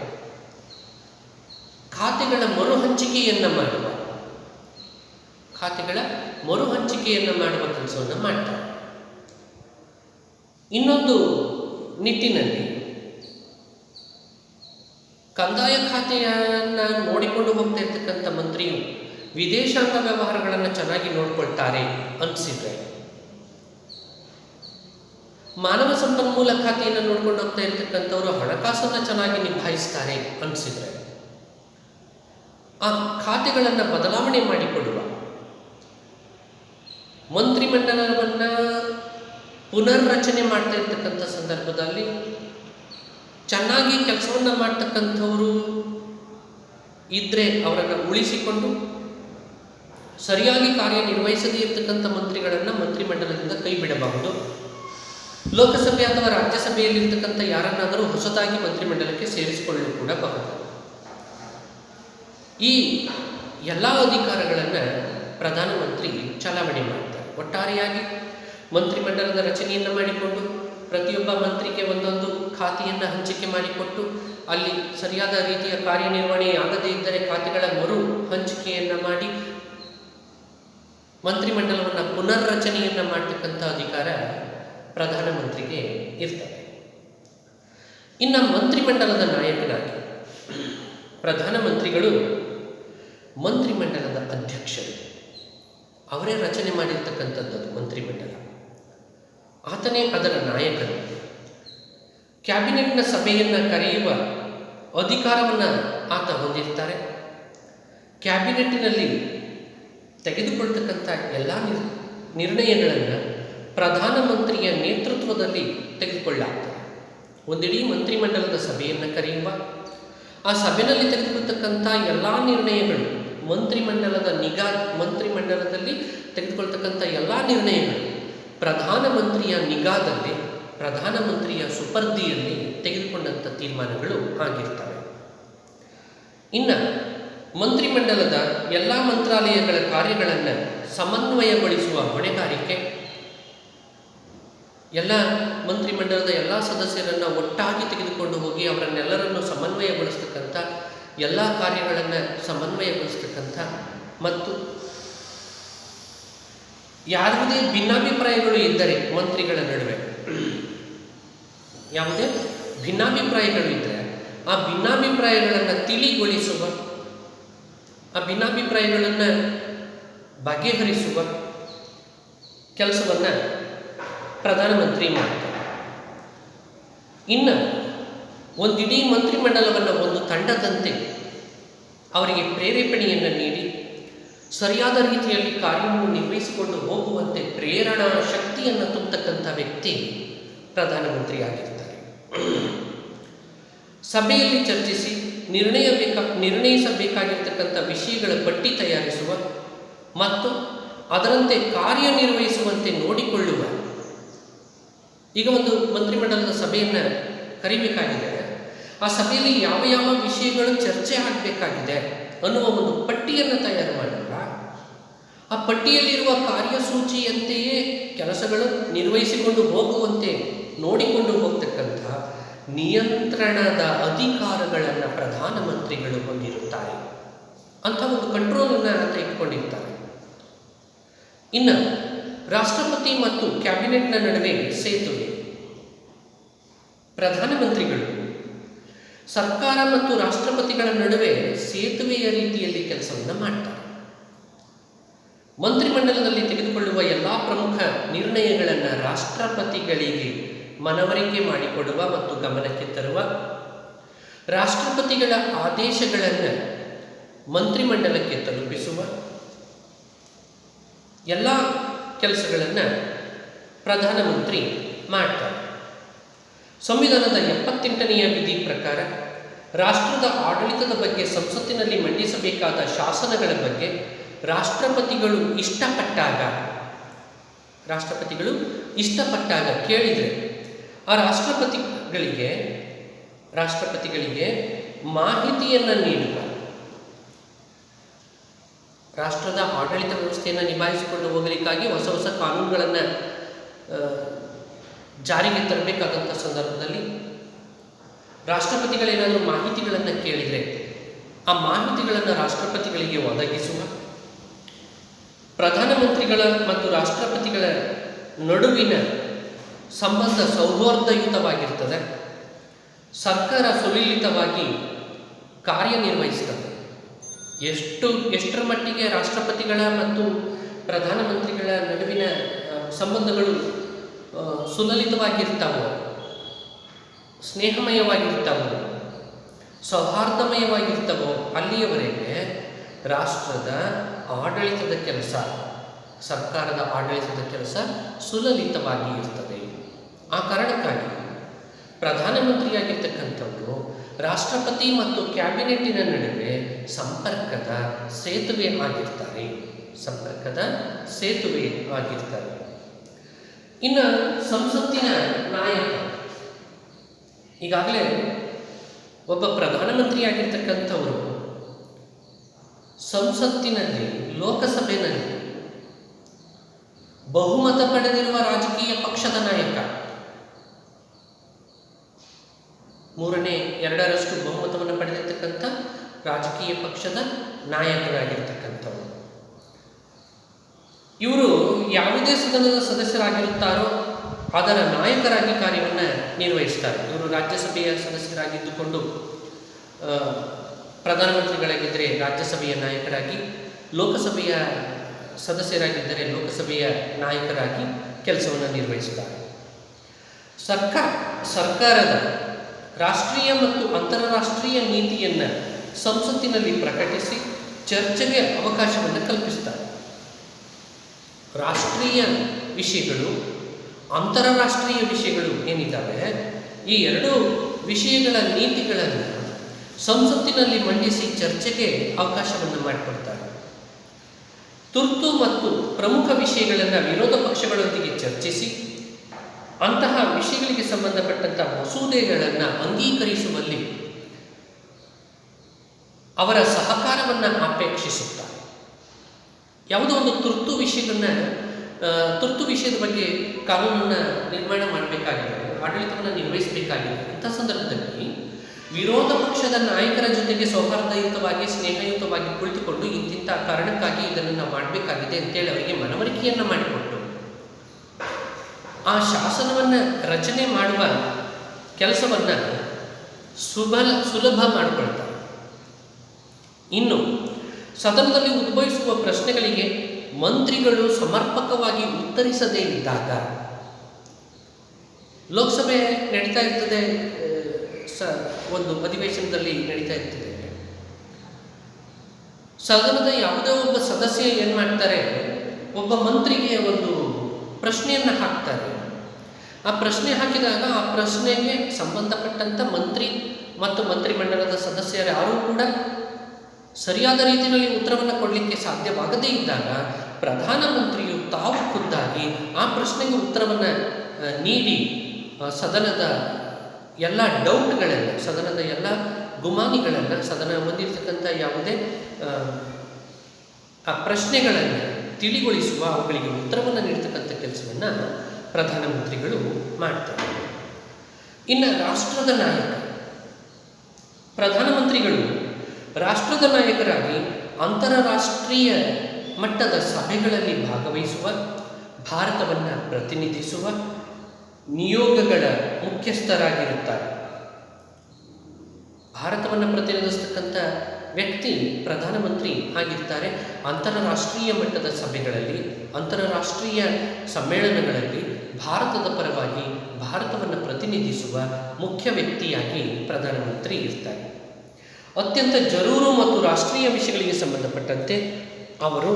ಖಾತೆಗಳ ಮರು ಹಂಚಿಕೆಯನ್ನು ಮಾಡುವ, ಖಾತೆಗಳ ಮರು ಹಂಚಿಕೆಯನ್ನು ಮಾಡುವ ಕೆಲಸವನ್ನು ಮಾಡ್ತಾರೆ. ಇನ್ನೊಂದು ನಿಟ್ಟಿನಲ್ಲಿ. ಕಂದಾಯ ಖಾತೆಯನ್ನು ನೋಡಿಕೊಂಡು ಹೋಗ್ತಾ ಇರ್ತಕ್ಕಂಥ ಮಂತ್ರಿಯು ವಿದೇಶಾಂಗ ವ್ಯವಹಾರಗಳನ್ನು ಚೆನ್ನಾಗಿ ನೋಡ್ಕೊಳ್ತಾರೆ ಅನಿಸಿದ್ರೆ ಮಾನವ ಸಂಪನ್ಮೂಲ ಖಾತೆಯನ್ನು ನೋಡ್ಕೊಂಡು ಹೋಗ್ತಾ ಇರ್ತಕ್ಕಂಥವ್ರು ಹಣಕಾಸನ್ನು ಚೆನ್ನಾಗಿ ನಿಭಾಯಿಸ್ತಾರೆ ಅನಿಸಿದ್ರೆ ಆ ಖಾತೆಗಳನ್ನು ಬದಲಾವಣೆ ಮಾಡಿಕೊಳ್ಳುವ ಮಂತ್ರಿಮಂಡಲವನ್ನು ಪುನರ್ರಚನೆ ಮಾಡ್ತಾ ಇರ್ತಕ್ಕಂಥ ಸಂದರ್ಭದಲ್ಲಿ ಚೆನ್ನಾಗಿ ಕೆಲಸವನ್ನು ಮಾಡ್ತಕ್ಕಂಥವರು ಇದ್ದರೆ ಅವರನ್ನು ಉಳಿಸಿಕೊಂಡು ಸರಿಯಾಗಿ ಕಾರ್ಯನಿರ್ವಹಿಸದೇ ಇರ್ತಕ್ಕಂಥ ಮಂತ್ರಿಗಳನ್ನು ಮಂತ್ರಿಮಂಡಲದಿಂದ ಕೈ ಬಿಡಬಹುದು. ಲೋಕಸಭೆ ಅಥವಾ ರಾಜ್ಯಸಭೆಯಲ್ಲಿರ್ತಕ್ಕಂಥ ಯಾರನ್ನಾದರೂ ಹೊಸದಾಗಿ ಮಂತ್ರಿಮಂಡಲಕ್ಕೆ ಸೇರಿಸಿಕೊಳ್ಳಲು ಕೂಡ ಬಹುದು. ಈ ಎಲ್ಲ ಅಧಿಕಾರಗಳನ್ನು ಪ್ರಧಾನಮಂತ್ರಿ ಚಲಾವಣೆ ಮಾಡ್ತಾರೆ. ಒಟ್ಟಾರೆಯಾಗಿ ಮಂತ್ರಿಮಂಡಲದ ರಚನೆಯನ್ನು ಮಾಡಿಕೊಂಡು, ಪ್ರತಿಯೊಬ್ಬ ಮಂತ್ರಿಗೆ ಒಂದೊಂದು ಖಾತೆಯನ್ನು ಹಂಚಿಕೆ ಮಾಡಿಕೊಟ್ಟು, ಅಲ್ಲಿ ಸರಿಯಾದ ರೀತಿಯ ಕಾರ್ಯನಿರ್ವಹಣೆ ಆಗದೇ ಇದ್ದರೆ ಖಾತೆಗಳ ಮರು ಹಂಚಿಕೆಯನ್ನು ಮಾಡಿ, ಮಂತ್ರಿಮಂಡಲವನ್ನು ಪುನರ್ರಚನೆಯನ್ನು ಮಾಡ್ತಕ್ಕಂಥ ಅಧಿಕಾರ ಪ್ರಧಾನಮಂತ್ರಿಗೆ ಇರ್ತದೆ. ಇನ್ನು ಮಂತ್ರಿಮಂಡಲದ ನಾಯಕನಾಗಿ ಪ್ರಧಾನಮಂತ್ರಿಗಳು ಮಂತ್ರಿಮಂಡಲದ ಅಧ್ಯಕ್ಷರು. ಅವರೇ ರಚನೆ ಮಾಡಿರ್ತಕ್ಕಂಥದ್ದು ಮಂತ್ರಿಮಂಡಲ. ಆತನೇ ಅದರ ನಾಯಕನು ಕ್ಯಾಬಿನೆಟ್ನ ಸಭೆಯನ್ನು ಕರೆಯುವ ಅಧಿಕಾರವನ್ನು ಆತ ಹೊಂದಿರ್ತಾರೆ. ಕ್ಯಾಬಿನೆಟ್ಟಿನಲ್ಲಿ ತೆಗೆದುಕೊಳ್ತಕ್ಕಂಥ ಎಲ್ಲ ನಿರ್, ನಿರ್ಣಯಗಳನ್ನು ಪ್ರಧಾನಮಂತ್ರಿಯ ನೇತೃತ್ವದಲ್ಲಿ ತೆಗೆದುಕೊಳ್ಳಾಗ್ತದೆ ಒಂದಿಡೀ ಮಂತ್ರಿಮಂಡಲದ ಸಭೆಯನ್ನು ಕರೆಯುವ, ಆ ಸಭೆಯಲ್ಲಿ ತೆಗೆದುಕೊಳ್ತಕ್ಕಂಥ ಎಲ್ಲ ನಿರ್ಣಯಗಳು ಮಂತ್ರಿಮಂಡಲದ ನಿಗಾ, ಮಂತ್ರಿಮಂಡಲದಲ್ಲಿ ತೆಗೆದುಕೊಳ್ತಕ್ಕಂಥ ಎಲ್ಲ ನಿರ್ಣಯಗಳು. ಪ್ರಧಾನಮಂತ್ರಿಯ ನಿಗಾದಲ್ಲಿ ಪ್ರಧಾನಮಂತ್ರಿಯ ಸುಪರ್ದಿಯಲ್ಲಿ ತೆಗೆದುಕೊಂಡಂಥ ತೀರ್ಮಾನಗಳು ಆಗಿರ್ತವೆ ಇನ್ನು ಮಂತ್ರಿಮಂಡಲದ ಎಲ್ಲ ಮಂತ್ರಾಲಯಗಳ ಕಾರ್ಯಗಳನ್ನು ಸಮನ್ವಯಗೊಳಿಸುವ ಹೊಣೆಗಾರಿಕೆ, ಎಲ್ಲ ಮಂತ್ರಿಮಂಡಲದ ಎಲ್ಲ ಸದಸ್ಯರನ್ನು ಒಟ್ಟಾಗಿ ತೆಗೆದುಕೊಂಡು ಹೋಗಿ ಅವರನ್ನೆಲ್ಲರನ್ನು ಸಮನ್ವಯಗೊಳಿಸ್ತಕ್ಕಂಥ, ಎಲ್ಲ ಕಾರ್ಯಗಳನ್ನು ಸಮನ್ವಯಗೊಳಿಸ್ತಕ್ಕಂಥ ಮತ್ತು ಯಾವುದೇ ಭಿನ್ನಾಭಿಪ್ರಾಯಗಳು ಇದ್ದರೆ ಮಂತ್ರಿಗಳ ನಡುವೆ. ಯಾವುದೇ ಭಿನ್ನಾಭಿಪ್ರಾಯಗಳು ಇದ್ದರೆ ಆ ಭಿನ್ನಾಭಿಪ್ರಾಯಗಳನ್ನು ತಿಳಿಗೊಳಿಸುವ, ಆ ಭಿನ್ನಾಭಿಪ್ರಾಯಗಳನ್ನು ಬಗೆಹರಿಸುವ ಕೆಲಸವನ್ನು ಪ್ರಧಾನಮಂತ್ರಿ ಮಾಡ್ತಾರೆ. ಇನ್ನು ಒಂದಿಡೀ ಮಂತ್ರಿಮಂಡಲವನ್ನು ಒಂದು ತಂಡದಂತೆ ಅವರಿಗೆ ಪ್ರೇರೇಪಣೆಯನ್ನು ನೀಡಿ ಸರಿಯಾದ ರೀತಿಯಲ್ಲಿ ಕಾರ್ಯವನ್ನು ನಿರ್ವಹಿಸಿಕೊಂಡು ಹೋಗುವಂತೆ ಪ್ರೇರಣಾ ಶಕ್ತಿಯನ್ನು ತುಂಬತಕ್ಕಂಥ ವ್ಯಕ್ತಿ ಪ್ರಧಾನಮಂತ್ರಿ ಆಗಿರ್ತಾರೆ ಸಭೆಯಲ್ಲಿ ಚರ್ಚಿಸಿ ನಿರ್ಣಯ ಬೇಕಾ, ನಿರ್ಣಯಿಸಬೇಕಾಗಿರ್ತಕ್ಕಂಥ ವಿಷಯಗಳ ಪಟ್ಟಿ ತಯಾರಿಸುವ ಮತ್ತು ಅದರಂತೆ ಕಾರ್ಯನಿರ್ವಹಿಸುವಂತೆ ನೋಡಿಕೊಳ್ಳುವ ಈಗ ಒಂದು ಮಂತ್ರಿಮಂಡಲದ ಸಭೆಯನ್ನು ಕರಿಬೇಕಾಗಿದೆ. ಆ ಸಭೆಯಲ್ಲಿ ಯಾವ ಯಾವ ವಿಷಯಗಳು ಚರ್ಚೆ ಆಗಬೇಕಾಗಿದೆ? ಅನ್ನುವ ಒಂದು ಪಟ್ಟಿಯನ್ನು ತಯಾರು ಮಾಡಲ್ಲ ಆ ಪಟ್ಟಿಯಲ್ಲಿರುವ ಕಾರ್ಯಸೂಚಿಯಂತೆಯೇ ಕೆಲಸಗಳು ನಿರ್ವಹಿಸಿಕೊಂಡು ಹೋಗುವಂತೆ ನೋಡಿಕೊಂಡು ಹೋಗ್ತಕ್ಕಂಥ ನಿಯಂತ್ರಣದ ಅಧಿಕಾರಗಳನ್ನು ಪ್ರಧಾನಮಂತ್ರಿಗಳು ಹೊಂದಿರುತ್ತಾರೆ. ಅಂತ ಒಂದು ಕಂಟ್ರೋಲನ್ನು ಅಂತ ಇಟ್ಕೊಂಡಿರ್ತಾರೆ. ಇನ್ನು ರಾಷ್ಟ್ರಪತಿ ಮತ್ತು ಕ್ಯಾಬಿನೆಟ್ನ ನಡುವೆ ಸೇತುವೆ. ಪ್ರಧಾನಮಂತ್ರಿಗಳು ಸರ್ಕಾರ ಮತ್ತು ರಾಷ್ಟ್ರಪತಿಗಳ ನಡುವೆ ಸೇತುವೆಯ ರೀತಿಯಲ್ಲಿ ಕೆಲಸವನ್ನು ಮಾಡ್ತಾರೆ. ಮಂತ್ರಿಮಂಡಲದಲ್ಲಿ ತೆಗೆದುಕೊಳ್ಳುವ ಎಲ್ಲ ಪ್ರಮುಖ ನಿರ್ಣಯಗಳನ್ನು ರಾಷ್ಟ್ರಪತಿಗಳಿಗೆ ಮನವರಿಕೆ ಮಾಡಿಕೊಡುವ ಮತ್ತು ಗಮನಕ್ಕೆ ತರುವ ರಾಷ್ಟ್ರಪತಿಗಳ ಆದೇಶಗಳನ್ನು ಮಂತ್ರಿಮಂಡಲಕ್ಕೆ ತಲುಪಿಸುವ ಎಲ್ಲ ಕೆಲಸಗಳನ್ನು ಪ್ರಧಾನಮಂತ್ರಿ ಮಾಡ್ತಾರೆ. ಸಂವಿಧಾನದ ಎಪ್ಪತ್ತೆಂಟನೆಯ ವಿಧಿ ಪ್ರಕಾರ ರಾಷ್ಟ್ರದ ಆಡಳಿತದ ಬಗ್ಗೆ ಸಂಸತ್ತಿನಲ್ಲಿ ಮಂಡಿಸಬೇಕಾದ ಶಾಸನಗಳ ಬಗ್ಗೆ ರಾಷ್ಟ್ರಪತಿಗಳು ಇಷ್ಟಪಟ್ಟಾಗ ರಾಷ್ಟ್ರಪತಿಗಳು ಇಷ್ಟಪಟ್ಟಾಗ ಕೇಳಿದರೆ ಆ ರಾಷ್ಟ್ರಪತಿಗಳಿಗೆ ರಾಷ್ಟ್ರಪತಿಗಳಿಗೆ ಮಾಹಿತಿಯನ್ನು ನೀಡುವ, ರಾಷ್ಟ್ರದ ಆಡಳಿತ ವ್ಯವಸ್ಥೆಯನ್ನು ನಿಭಾಯಿಸಿಕೊಂಡು ಹೋಗಲಿಕ್ಕಾಗಿ ಹೊಸ ಹೊಸ ಕಾನೂನುಗಳನ್ನು ಜಾರಿಗೆ ತರಬೇಕಾದಂಥ ಸಂದರ್ಭದಲ್ಲಿ ರಾಷ್ಟ್ರಪತಿಗಳೇನಾದರೂ ಮಾಹಿತಿಗಳನ್ನು ಕೇಳಿದರೆ ಆ ಮಾಹಿತಿಗಳನ್ನು ರಾಷ್ಟ್ರಪತಿಗಳಿಗೆ ಒದಗಿಸುವ, ಪ್ರಧಾನಮಂತ್ರಿಗಳ ಮತ್ತು ರಾಷ್ಟ್ರಪತಿಗಳ ನಡುವಿನ ಸಂಬಂಧ ಸೌಹಾರ್ದಯುತವಾಗಿರ್ತದೆ, ಸರ್ಕಾರ ಸುಲಲಿತವಾಗಿ ಕಾರ್ಯನಿರ್ವಹಿಸ್ತದೆ. ಎಷ್ಟು, ಎಷ್ಟರ ಮಟ್ಟಿಗೆ ರಾಷ್ಟ್ರಪತಿಗಳ ಮತ್ತು ಪ್ರಧಾನಮಂತ್ರಿಗಳ ನಡುವಿನ ಸಂಬಂಧಗಳು ಸುಲಲಿತವಾಗಿರ್ತಾವೋ, ಸ್ನೇಹಮಯವಾಗಿರ್ತಾವೋ, ಸೌಹಾರ್ದಮಯವಾಗಿರ್ತವೋ ಅಲ್ಲಿಯವರೆಗೆ ರಾಷ್ಟ್ರದ ಆಡಳಿತದ ಕೆಲಸ, ಸರ್ಕಾರದ ಆಡಳಿತದ ಕೆಲಸ ಸುಲಲಿತವಾಗಿ ಇರ್ತದೆ. ಆ ಕಾರಣಕ್ಕಾಗಿ ಪ್ರಧಾನಮಂತ್ರಿಯಾಗಿರ್ತಕ್ಕಂಥವರು ರಾಷ್ಟ್ರಪತಿ ಮತ್ತು ಕ್ಯಾಬಿನೆಟ್ಟಿನ ನಡುವೆ ಸಂಪರ್ಕದ ಸೇತುವೆ ಆಗಿರ್ತಾರೆ. ಸಂಪರ್ಕದ ಸೇತುವೆ ಆಗಿರ್ತಾರೆ. ಇನ್ನು ಸಂಸತ್ತಿನ ನಾಯಕ, ಈಗಾಗಲೇ ಒಬ್ಬ ಪ್ರಧಾನಮಂತ್ರಿಯಾಗಿರ್ತಕ್ಕಂಥವರು ಸಂಸತ್ತಿನಲ್ಲಿ ಲೋಕಸಭೆಯಲ್ಲಿ ಬಹುಮತ ಪಡೆದಿರುವ ರಾಜಕೀಯ ಪಕ್ಷದ ನಾಯಕ. ಮೂರನೇ, ಎರಡರಷ್ಟು ಬಹುಮತವನ್ನು ಪಡೆದಿರ್ತಕ್ಕಂಥ ರಾಜಕೀಯ ಪಕ್ಷದ ನಾಯಕರಾಗಿರ್ತಕ್ಕಂಥವರು ಇವರು ಯಾವುದೇ ಸದನದ ಸದಸ್ಯರಾಗಿರುತ್ತಾರೋ ಅದರ ನಾಯಕರಾಗಿ ಕಾರ್ಯವನ್ನು ನಿರ್ವಹಿಸ್ತಾರೆ. ಇವರು ರಾಜ್ಯಸಭೆಯ ಸದಸ್ಯರಾಗಿದ್ದುಕೊಂಡು ಪ್ರಧಾನಮಂತ್ರಿಗಳಾಗಿದ್ದರೆ ರಾಜ್ಯಸಭೆಯ ನಾಯಕರಾಗಿ, ಲೋಕಸಭೆಯ ಸದಸ್ಯರಾಗಿದ್ದರೆ ಲೋಕಸಭೆಯ ನಾಯಕರಾಗಿ ಕೆಲಸವನ್ನು ನಿರ್ವಹಿಸುತ್ತಾರೆ ಸರ್ಕಾರ, ಸರ್ಕಾರದ ರಾಷ್ಟ್ರೀಯ ಮತ್ತು ಅಂತಾರಾಷ್ಟ್ರೀಯ ನೀತಿಯನ್ನು ಸಂಸತ್ತಿನಲ್ಲಿ ಪ್ರಕಟಿಸಿ ಚರ್ಚೆಗೆ ಅವಕಾಶವನ್ನು ಕಲ್ಪಿಸ್ತಾರೆ. ರಾಷ್ಟ್ರೀಯ ವಿಷಯಗಳು, ಅಂತಾರಾಷ್ಟ್ರೀಯ ವಿಷಯಗಳು ಏನಿದ್ದಾವೆ, ಈ ಎರಡು ವಿಷಯಗಳ ನೀತಿಗಳನ್ನು ಸಂಸತ್ತಿನಲ್ಲಿ ಮಂಡಿಸಿ ಚರ್ಚೆಗೆ ಅವಕಾಶವನ್ನು ಮಾಡಿಕೊಡ್ತಾರೆ. ತುರ್ತು ಮತ್ತು ಪ್ರಮುಖ ವಿಷಯಗಳನ್ನು ವಿರೋಧ ಪಕ್ಷಗಳೊಂದಿಗೆ ಚರ್ಚಿಸಿ, ಅಂತಹ ವಿಷಯಗಳಿಗೆ ಸಂಬಂಧಪಟ್ಟಂಥ ಮಸೂದೆಗಳನ್ನು ಅಂಗೀಕರಿಸುವಲ್ಲಿ ಅವರ ಸಹಕಾರವನ್ನು ಅಪೇಕ್ಷಿಸುತ್ತಾರೆ. ಯಾವುದೋ ಒಂದು ತುರ್ತು ವಿಷಯದನ್ನ ತುರ್ತು ವಿಷಯದ ಬಗ್ಗೆ ಕಾನೂನನ್ನು ನಿರ್ಮಾಣ ಮಾಡಬೇಕಾಗಿದೆ, ಆಡಳಿತವನ್ನು ನಿರ್ವಹಿಸಬೇಕಾಗಿದೆ. ಇಂಥ ಸಂದರ್ಭದಲ್ಲಿ ವಿರೋಧ ಪಕ್ಷದ ನಾಯಕರ ಜೊತೆಗೆ ಸೌಹಾರ್ದಯುತವಾಗಿ, ಸ್ನೇಹಯುತವಾಗಿ ಕುಳಿತುಕೊಂಡು ಇಂತಿಂಥ ಕಾರಣಕ್ಕಾಗಿ ಇದನ್ನು ನಾವು ಮಾಡಬೇಕಾಗಿದೆ ಅಂತೇಳಿ ಅವರಿಗೆ ಮನವರಿಕೆಯನ್ನು ಮಾಡಿಕೊಟ್ಟು, ಆ ಶಾಸನವನ್ನು ರಚನೆ ಮಾಡುವ ಕೆಲಸವನ್ನು ಸುಬಲ, ಸುಲಭ ಮಾಡಿಕೊಳ್ತಾರೆ. ಇನ್ನು ಸದನದಲ್ಲಿ ಉದ್ಭವಿಸುವ ಪ್ರಶ್ನೆಗಳಿಗೆ ಮಂತ್ರಿಗಳು ಸಮರ್ಪಕವಾಗಿ ಉತ್ತರಿಸದೇ ಇದ್ದಾಗ ಲೋಕಸಭೆ ನಡೀತಾ ಇರ್ತದೆ, ಸ, ಒಂದು ಅಧಿವೇಶನದಲ್ಲಿ ನಡೀತಾ ಇರ್ತದೆ. ಸದನದ ಯಾವುದೇ ಒಬ್ಬ ಸದಸ್ಯ ಏನು ಮಾಡ್ತಾರೆ? ಒಬ್ಬ ಮಂತ್ರಿಗೆ ಒಂದು ಪ್ರಶ್ನೆಯನ್ನು ಹಾಕ್ತಾರೆ. ಆ ಪ್ರಶ್ನೆ ಹಾಕಿದಾಗ ಆ ಪ್ರಶ್ನೆಗೆ ಸಂಬಂಧಪಟ್ಟಂಥ ಮಂತ್ರಿ ಮತ್ತು ಮಂತ್ರಿಮಂಡಲದ ಸದಸ್ಯರು ಯಾರೂ ಕೂಡ ಸರಿಯಾದ ರೀತಿಯಲ್ಲಿ ಉತ್ತರವನ್ನು ಕೊಡಲಿಕ್ಕೆ ಸಾಧ್ಯವಾಗದೇ ಇದ್ದಾಗ ಪ್ರಧಾನಮಂತ್ರಿಯು ತಾವು ಖುದ್ದಾಗಿ ಆ ಪ್ರಶ್ನೆಗೆ ಉತ್ತರವನ್ನು ನೀಡಿ ಸದನದ ಎಲ್ಲ ಡೌಟ್ಗಳೆಲ್ಲ ಸದನದ ಎಲ್ಲ ಗುಮಾನಿಗಳನ್ನು ಸದನ ಹೊಂದಿರತಕ್ಕಂಥ ಯಾವುದೇ ಆ, ಪ್ರಶ್ನೆಗಳನ್ನು ತಿಳಿಗೊಳಿಸುವ ಅವುಗಳಿಗೆ ಉತ್ತರವನ್ನು ನೀಡ್ತಕ್ಕಂಥ ಕೆಲಸವನ್ನು ಪ್ರಧಾನಮಂತ್ರಿಗಳು ಮಾಡ್ತಾರೆ. ಇನ್ನು ರಾಷ್ಟ್ರದ ನಾಯಕ ಪ್ರಧಾನಮಂತ್ರಿಗಳು ರಾಷ್ಟ್ರದ ನಾಯಕರಾಗಿ ಅಂತಾರಾಷ್ಟ್ರೀಯ ಮಟ್ಟದ ಸಭೆಗಳಲ್ಲಿ ಭಾಗವಹಿಸುವ, ಭಾರತವನ್ನು ಪ್ರತಿನಿಧಿಸುವ ನಿಯೋಗಗಳ ಮುಖ್ಯಸ್ಥರಾಗಿರುತ್ತಾರೆ. ಭಾರತವನ್ನು ಪ್ರತಿನಿಧಿಸ್ತಕ್ಕಂಥ ವ್ಯಕ್ತಿ ಪ್ರಧಾನಮಂತ್ರಿ ಆಗಿರ್ತಾರೆ. ಅಂತಾರಾಷ್ಟ್ರೀಯ ಮಟ್ಟದ ಸಭೆಗಳಲ್ಲಿ, ಅಂತಾರಾಷ್ಟ್ರೀಯ ಸಮ್ಮೇಳನಗಳಲ್ಲಿ ಭಾರತದ ಪರವಾಗಿ ಭಾರತವನ್ನು ಪ್ರತಿನಿಧಿಸುವ ಮುಖ್ಯ ವ್ಯಕ್ತಿಯಾಗಿ ಪ್ರಧಾನಮಂತ್ರಿ ಇರ್ತಾರೆ. ಅತ್ಯಂತ ಜರೂರು ಮತ್ತು ರಾಷ್ಟ್ರೀಯ ವಿಷಯಗಳಿಗೆ ಸಂಬಂಧಪಟ್ಟಂತೆ ಅವರು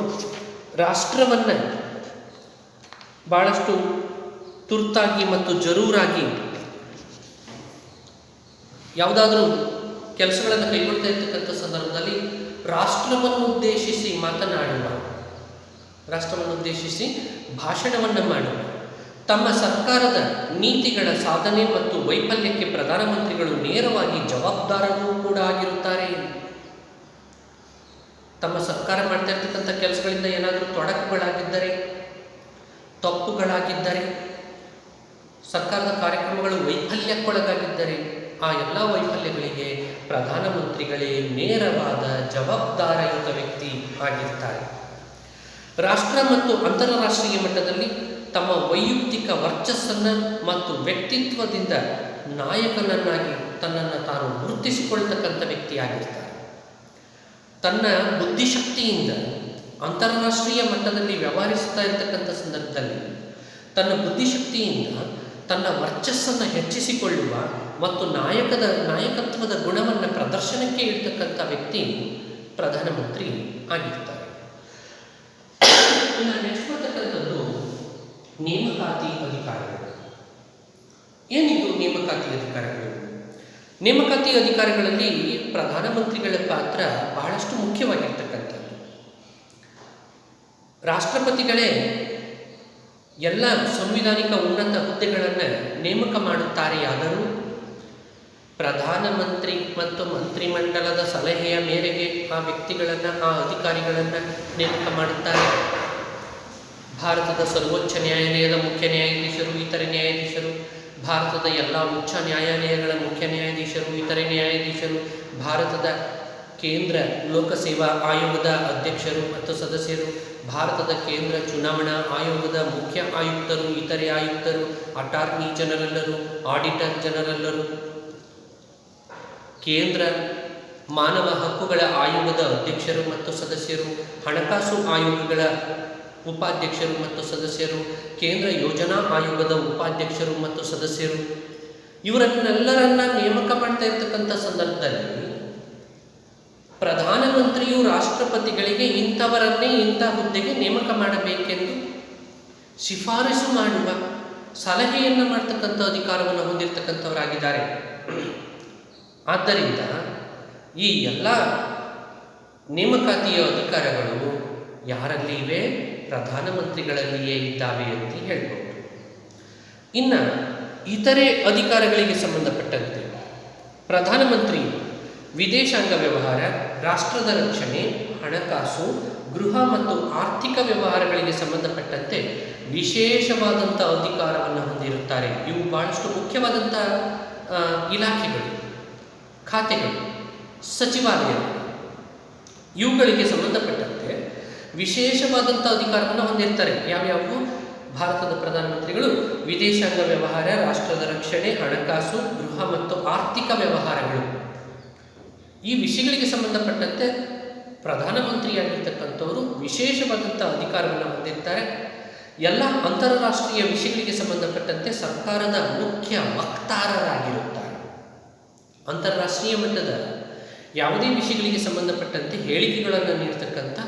ರಾಷ್ಟ್ರವನ್ನು ಭಾಳಷ್ಟು ತುರ್ತಾಗಿ ಮತ್ತು ಜರೂರಾಗಿ ಯಾವುದಾದ್ರೂ ಕೆಲಸಗಳನ್ನು ಕೈಗೊಳ್ತಾ ಇರ್ತಕ್ಕಂಥ ಸಂದರ್ಭದಲ್ಲಿ ರಾಷ್ಟ್ರವನ್ನು ಉದ್ದೇಶಿಸಿ ಮಾತನಾಡುವ, ರಾಷ್ಟ್ರವನ್ನು ಉದ್ದೇಶಿಸಿ ಭಾಷಣವನ್ನು ಮಾಡುವ. ತಮ್ಮ ಸರ್ಕಾರದ ನೀತಿಗಳ ಸಾಧನೆ ಮತ್ತು ವೈಫಲ್ಯಕ್ಕೆ ಪ್ರಧಾನಮಂತ್ರಿಗಳು ನೇರವಾಗಿ ಜವಾಬ್ದಾರರೂ ಕೂಡ ಆಗಿರುತ್ತಾರೆ. ತಮ್ಮ ಸರ್ಕಾರ ಮಾಡ್ತಾ ಇರ್ತಕ್ಕಂಥ ಕೆಲಸಗಳಿಂದ ಏನಾದರೂ ತೊಡಕುಗಳಾಗಿದ್ದರೆ, ತಪ್ಪುಗಳಾಗಿದ್ದರೆ, ಸರ್ಕಾರದ ಕಾರ್ಯಕ್ರಮಗಳು ವೈಫಲ್ಯಕ್ಕೊಳಗಾಗಿದ್ದರೆ, ಆ ಎಲ್ಲ ವೈಫಲ್ಯಗಳಿಗೆ ಪ್ರಧಾನಮಂತ್ರಿಗಳೇ ನೇರವಾದ ಜವಾಬ್ದಾರಯುತ ವ್ಯಕ್ತಿ ಆಗಿರ್ತಾರೆ. ರಾಷ್ಟ್ರ ಮತ್ತು ಅಂತಾರಾಷ್ಟ್ರೀಯ ಮಟ್ಟದಲ್ಲಿ ತಮ್ಮ ವೈಯಕ್ತಿಕ ವರ್ಚಸ್ಸನ್ನು ಮತ್ತು ವ್ಯಕ್ತಿತ್ವದಿಂದ ನಾಯಕನನ್ನಾಗಿ ತನ್ನನ್ನು ತಾನು ಗುರುತಿಸಿಕೊಳ್ತಕ್ಕಂಥ ವ್ಯಕ್ತಿಯಾಗಿರ್ತಾರೆ. ತನ್ನ ಬುದ್ಧಿಶಕ್ತಿಯಿಂದ ಅಂತಾರಾಷ್ಟ್ರೀಯ ಮಟ್ಟದಲ್ಲಿ ವ್ಯವಹರಿಸ್ತಾ ಇರತಕ್ಕಂಥ ಸಂದರ್ಭದಲ್ಲಿ ತನ್ನ ಬುದ್ಧಿಶಕ್ತಿಯಿಂದ ತನ್ನ ವರ್ಚಸ್ಸನ್ನು ಹೆಚ್ಚಿಸಿಕೊಳ್ಳುವ ಮತ್ತು ನಾಯಕದ ನಾಯಕತ್ವದ ಗುಣವನ್ನು ಪ್ರದರ್ಶನಕ್ಕೆ ಇಡ್ತಕ್ಕಂಥ ವ್ಯಕ್ತಿ ಪ್ರಧಾನಮಂತ್ರಿ ಆಗಿರ್ತಾರೆ. ಬರ್ತಕ್ಕಂಥದ್ದು ನೇಮಕಾತಿ ಅಧಿಕಾರಿಗಳು. ಏನಿದು ನೇಮಕಾತಿ ಅಧಿಕಾರಿಗಳು? ನೇಮಕಾತಿ ಅಧಿಕಾರಿಗಳಲ್ಲಿ ಪ್ರಧಾನಮಂತ್ರಿಗಳ ಪಾತ್ರ ಬಹಳಷ್ಟು ಮುಖ್ಯವಾಗಿರ್ತಕ್ಕಂಥದ್ದು. ರಾಷ್ಟ್ರಪತಿಗಳೇ ಎಲ್ಲ ಸಂವಿಧಾನಿಕ ಉನ್ನತ ಹುದ್ದೆಗಳನ್ನು ನೇಮಕ ಮಾಡುತ್ತಾರೆಯಾದರೂ ಪ್ರಧಾನಮಂತ್ರಿ ಮತ್ತು ಮಂತ್ರಿಮಂಡಲದ ಸಲಹೆಯ ಮೇರೆಗೆ ಆ ವ್ಯಕ್ತಿಗಳನ್ನು, ಆ ಅಧಿಕಾರಿಗಳನ್ನು ನೇಮಕ ಮಾಡುತ್ತಾರೆ. ಭಾರತದ ಸರ್ವೋಚ್ಚ ನ್ಯಾಯಾಲಯದ ಮುಖ್ಯ ನ್ಯಾಯಾಧೀಶರು, ಇತರೆ ನ್ಯಾಯಾಧೀಶರು, ಭಾರತದ ಎಲ್ಲ ಉಚ್ಚ ನ್ಯಾಯಾಲಯಗಳ ಮುಖ್ಯ ನ್ಯಾಯಾಧೀಶರು, ಇತರೆ ನ್ಯಾಯಾಧೀಶರು, ಭಾರತದ ಕೇಂದ್ರ ಲೋಕಸೇವಾ ಆಯೋಗದ ಅಧ್ಯಕ್ಷರು ಮತ್ತು ಸದಸ್ಯರು, ಭಾರತದ ಕೇಂದ್ರ ಚುನಾವಣಾ ಆಯೋಗದ ಮುಖ್ಯ ಆಯುಕ್ತರು, ಇತರೆ ಆಯುಕ್ತರು, ಅಟಾರ್ನಿ ಜನರಲ್ಲರು, ಆಡಿಟರ್ ಜನರಲ್ಲರು, ಕೇಂದ್ರ ಮಾನವ ಹಕ್ಕುಗಳ ಆಯೋಗದ ಅಧ್ಯಕ್ಷರು ಮತ್ತು ಸದಸ್ಯರು, ಹಣಕಾಸು ಆಯೋಗಗಳ ಉಪಾಧ್ಯಕ್ಷರು ಮತ್ತು ಸದಸ್ಯರು, ಕೇಂದ್ರ ಯೋಜನಾ ಆಯೋಗದ ಉಪಾಧ್ಯಕ್ಷರು ಮತ್ತು ಸದಸ್ಯರು. ಇವರನ್ನೆಲ್ಲರನ್ನ ನೇಮಕ ಮಾಡ್ತಾ ಇರ್ತಕ್ಕಂಥ ಸಂದರ್ಭದಲ್ಲಿ ಪ್ರಧಾನಮಂತ್ರಿಯು ರಾಷ್ಟ್ರಪತಿಗಳಿಗೆ ಇಂಥವರನ್ನೇ ಇಂಥ ಹುದ್ದೆಗೆ ನೇಮಕ ಮಾಡಬೇಕೆಂದು ಶಿಫಾರಸು ಮಾಡುವ ಸಲಹೆಯನ್ನು ಮಾಡ್ತಕ್ಕಂಥ ಅಧಿಕಾರವನ್ನು ಹೊಂದಿರತಕ್ಕಂಥವರಾಗಿದ್ದಾರೆ. ಆದ್ದರಿಂದ ಈ ಎಲ್ಲ ನೇಮಕಾತಿಯ ಅಧಿಕಾರಗಳು ಯಾರಲ್ಲಿ ಇವೆ? ಪ್ರಧಾನಮಂತ್ರಿಗಳಲ್ಲಿಯೇ ಇದ್ದಾವೆ ಅಂತ ಹೇಳ್ಬೋದು. ಇನ್ನು ಇತರೆ ಅಧಿಕಾರಗಳಿಗೆ ಸಂಬಂಧಪಟ್ಟಂತೆ ಪ್ರಧಾನಮಂತ್ರಿ ವಿದೇಶಾಂಗ ವ್ಯವಹಾರ, ರಾಷ್ಟ್ರದ ರಕ್ಷಣೆ, ಹಣಕಾಸು, ಗೃಹ ಮತ್ತು ಆರ್ಥಿಕ ವ್ಯವಹಾರಗಳಿಗೆ ಸಂಬಂಧಪಟ್ಟಂತೆ ವಿಶೇಷವಾದಂಥ ಅಧಿಕಾರವನ್ನು ಹೊಂದಿರುತ್ತಾರೆ. ಇವು ಬಹಳಷ್ಟು ಮುಖ್ಯವಾದಂಥ ಇಲಾಖೆಗಳು, ಖಾತೆಗಳು ಸಚಿವಾಲಯ ಇವುಗಳಿಗೆ ಸಂಬಂಧಪಟ್ಟಂತೆ ವಿಶೇಷವಾದಂಥ ಅಧಿಕಾರವನ್ನು ಹೊಂದಿರ್ತಾರೆ. ಯಾವ್ಯಾವು? ಭಾರತದ ಪ್ರಧಾನಮಂತ್ರಿಗಳು ವಿದೇಶಾಂಗ ವ್ಯವಹಾರ, ರಾಷ್ಟ್ರದ ರಕ್ಷಣೆ, ಹಣಕಾಸು, ಗೃಹ ಮತ್ತು ಆರ್ಥಿಕ ವ್ಯವಹಾರಗಳು. ಈ ವಿಷಯಗಳಿಗೆ ಸಂಬಂಧಪಟ್ಟಂತೆ ಪ್ರಧಾನಮಂತ್ರಿಯಾಗಿರ್ತಕ್ಕಂಥವರು ವಿಶೇಷವಾದಂಥ ಅಧಿಕಾರವನ್ನು ಹೊಂದಿರ್ತಾರೆ. ಎಲ್ಲ ಅಂತಾರಾಷ್ಟ್ರೀಯ ವಿಷಯಗಳಿಗೆ ಸಂಬಂಧಪಟ್ಟಂತೆ ಸರ್ಕಾರದ ಮುಖ್ಯ ವಕ್ತಾರರಾಗಿರುತ್ತಾರೆ. ಅಂತಾರಾಷ್ಟ್ರೀಯ ಮಟ್ಟದ ಯಾವುದೇ ವಿಷಯಗಳಿಗೆ ಸಂಬಂಧಪಟ್ಟಂತೆ ಹೇಳಿಕೆಗಳನ್ನು ನೀಡ್ತಕ್ಕಂಥ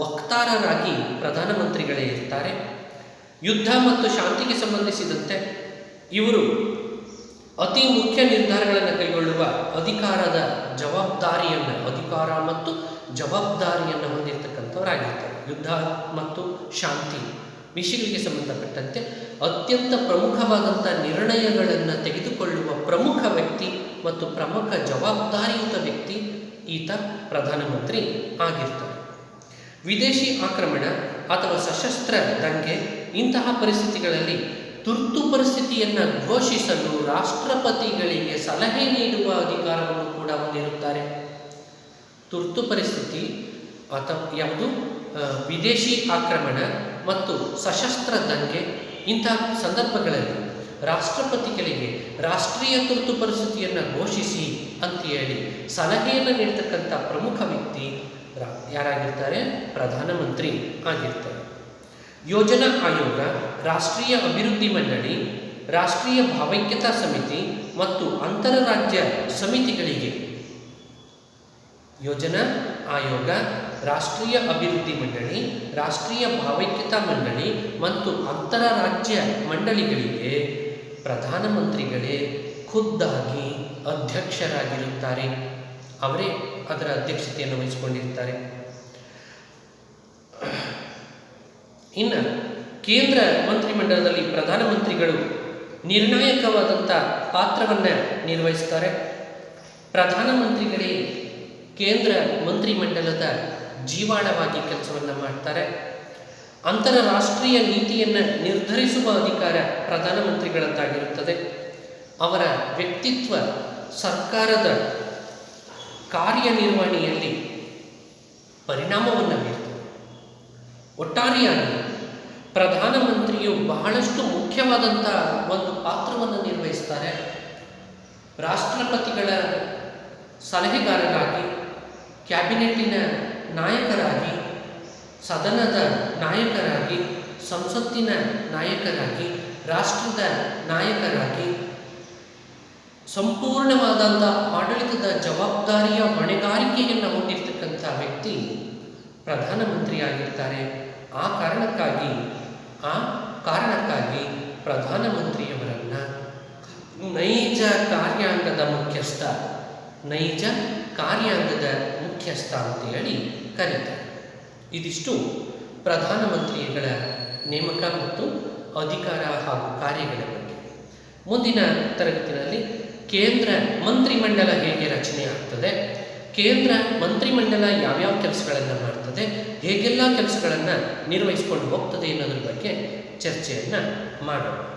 ವಕ್ತಾರರಾಗಿ ಪ್ರಧಾನಮಂತ್ರಿಗಳೇ ಇರ್ತಾರೆ. ಯುದ್ಧ ಮತ್ತು ಶಾಂತಿಗೆ ಸಂಬಂಧಿಸಿದಂತೆ ಇವರು ಅತಿ ಮುಖ್ಯ ನಿರ್ಧಾರಗಳನ್ನು ಕೈಗೊಳ್ಳುವ ಅಧಿಕಾರದ ಜವಾಬ್ದಾರಿಯನ್ನು, ಅಧಿಕಾರ ಮತ್ತು ಜವಾಬ್ದಾರಿಯನ್ನು ಹೊಂದಿರತಕ್ಕಂಥವರಾಗಿರ್ತಾರೆ. ಯುದ್ಧ ಮತ್ತು ಶಾಂತಿ ವಿಷಯಗಳಿಗೆ ಸಂಬಂಧಪಟ್ಟಂತೆ ಅತ್ಯಂತ ಪ್ರಮುಖವಾದಂಥ ನಿರ್ಣಯಗಳನ್ನು ತೆಗೆದುಕೊಳ್ಳುವ ಪ್ರಮುಖ ವ್ಯಕ್ತಿ ಮತ್ತು ಪ್ರಮುಖ ಜವಾಬ್ದಾರಿಯುತ ವ್ಯಕ್ತಿ ಈತ ಪ್ರಧಾನಮಂತ್ರಿ ಆಗಿರ್ತಾರೆ. ವಿದೇಶಿ ಆಕ್ರಮಣ ಅಥವಾ ಸಶಸ್ತ್ರ ದಂಗೆ ಇಂತಹ ಪರಿಸ್ಥಿತಿಗಳಲ್ಲಿ ತುರ್ತು ಪರಿಸ್ಥಿತಿಯನ್ನು ಘೋಷಿಸಲು ರಾಷ್ಟ್ರಪತಿಗಳಿಗೆ ಸಲಹೆ ನೀಡುವ ಅಧಿಕಾರವನ್ನು ಕೂಡ ಹೊಂದಿರುತ್ತಾರೆ. ತುರ್ತು ಪರಿಸ್ಥಿತಿ ಅಥವಾ ಯಾವುದು? ವಿದೇಶಿ ಆಕ್ರಮಣ ಮತ್ತು ಸಶಸ್ತ್ರ ದಂಗೆ ಇಂತಹ ಸಂದರ್ಭಗಳಲ್ಲಿ ರಾಷ್ಟ್ರಪತಿಗಳಿಗೆ ರಾಷ್ಟ್ರೀಯ ತುರ್ತು ಪರಿಸ್ಥಿತಿಯನ್ನು ಘೋಷಿಸಿ ಅಂತ ಹೇಳಿ ಸಲಹೆಯನ್ನು ನೀಡ್ತಕ್ಕಂಥ ಪ್ರಮುಖ ವ್ಯಕ್ತಿ ಯಾರಾಗಿರ್ತಾರೆ? ಪ್ರಧಾನಮಂತ್ರಿ ಆಗಿರ್ತಾರೆ. ಯೋಜನಾ ಆಯೋಗ, ರಾಷ್ಟ್ರೀಯ ಅಭಿವೃದ್ಧಿ ಮಂಡಳಿ, ರಾಷ್ಟ್ರೀಯ ಭಾವೈಕ್ಯತಾ ಸಮಿತಿ ಮತ್ತು ಅಂತರರಾಜ್ಯ ಸಮಿತಿಗಳಿಗೆ. ಯೋಜನಾ ಆಯೋಗ, ರಾಷ್ಟ್ರೀಯ ಅಭಿವೃದ್ಧಿ ಮಂಡಳಿ, ರಾಷ್ಟ್ರೀಯ ಭಾವೈಕ್ಯತಾ ಮಂಡಳಿ ಮತ್ತು ಅಂತರರಾಜ್ಯ ಮಂಡಳಿಗಳಿಗೆ ಪ್ರಧಾನಮಂತ್ರಿಗಳೇ ಖುದ್ದಾಗಿ ಅಧ್ಯಕ್ಷರಾಗಿರುತ್ತಾರೆ. ಅವರೇ ಅದರ ಅಧ್ಯಕ್ಷತೆಯನ್ನು ವಹಿಸಿಕೊಂಡಿರ್ತಾರೆ. ಇನ್ನು ಕೇಂದ್ರ ಮಂತ್ರಿಮಂಡಲದಲ್ಲಿ ಪ್ರಧಾನಮಂತ್ರಿಗಳು ನಿರ್ಣಾಯಕವಾದಂಥ ಪಾತ್ರವನ್ನು ನಿರ್ವಹಿಸ್ತಾರೆ. ಪ್ರಧಾನಮಂತ್ರಿಗಳೇ ಕೇಂದ್ರ ಮಂತ್ರಿಮಂಡಲದ ಜೀವಾಳವಾಗಿ ಕೆಲಸವನ್ನು ಮಾಡ್ತಾರೆ. ಅಂತಾರಾಷ್ಟ್ರೀಯ ನೀತಿಯನ್ನು ನಿರ್ಧರಿಸುವ ಅಧಿಕಾರ ಪ್ರಧಾನಮಂತ್ರಿಗಳದ್ದಾಗಿರುತ್ತದೆ. ಅವರ ವ್ಯಕ್ತಿತ್ವ ಸರ್ಕಾರದ ಕಾರ್ಯನಿರ್ವಹಣೆಯಲ್ಲಿ ಪರಿಣಾಮವನ್ನು ಬೀರ್ತದೆ. ಒಟ್ಟಾರೆಯಾಗಿ ಪ್ರಧಾನಮಂತ್ರಿಯು ಬಹಳಷ್ಟು ಮುಖ್ಯವಾದಂಥ ಒಂದು ಪಾತ್ರವನ್ನು ನಿರ್ವಹಿಸ್ತಾರೆ. ರಾಷ್ಟ್ರಪತಿಗಳ ಸಲಹೆಗಾರರಾಗಿ, ಕ್ಯಾಬಿನೆಟ್ಟಿನ ನಾಯಕರಾಗಿ, ಸದನದ ನಾಯಕರಾಗಿ, ಸಂಸತ್ತಿನ ನಾಯಕರಾಗಿ, ರಾಷ್ಟ್ರದ ನಾಯಕರಾಗಿ ಸಂಪೂರ್ಣವಾದಂಥ ಆಡಳಿತದ ಜವಾಬ್ದಾರಿಯ ಹೊಣೆಗಾರಿಕೆಯನ್ನು ಹೊಂದಿರತಕ್ಕಂಥ ವ್ಯಕ್ತಿ ಪ್ರಧಾನಮಂತ್ರಿಯಾಗಿರ್ತಾರೆ. ಆ ಕಾರಣಕ್ಕಾಗಿ ಆ ಕಾರಣಕ್ಕಾಗಿ ಪ್ರಧಾನಮಂತ್ರಿಯವರನ್ನು ನೈಜ ಕಾರ್ಯಾಂಗದ ಮುಖ್ಯಸ್ಥ, ನೈಜ ಕಾರ್ಯಾಂಗದ ಮುಖ್ಯಸ್ಥ ಅಂತ ಹೇಳಿ ಕರೀತಾರೆ. ಇದಿಷ್ಟು ಪ್ರಧಾನಮಂತ್ರಿಗಳ ನೇಮಕ ಮತ್ತು ಅಧಿಕಾರ ಹಾಗೂ ಕಾರ್ಯಗಳ ಬಗ್ಗೆ. ಮುಂದಿನ ತರಗತಿಯಲ್ಲಿ ಕೇಂದ್ರ ಮಂತ್ರಿಮಂಡಲ ಹೇಗೆ ರಚನೆ ಆಗ್ತದೆ? ಕೇಂದ್ರ ಮಂತ್ರಿಮಂಡಲ ಯಾವ್ಯಾವ ಕೆಲಸಗಳನ್ನು ಮಾಡ್ತದೆ? ಹೇಗೆಲ್ಲ ಕೆಲಸಗಳನ್ನು ನಿರ್ವಹಿಸ್ಕೊಂಡು ಹೋಗ್ತದೆ ಅನ್ನೋದ್ರ ಬಗ್ಗೆ ಚರ್ಚೆಯನ್ನು ಮಾಡೋಣ.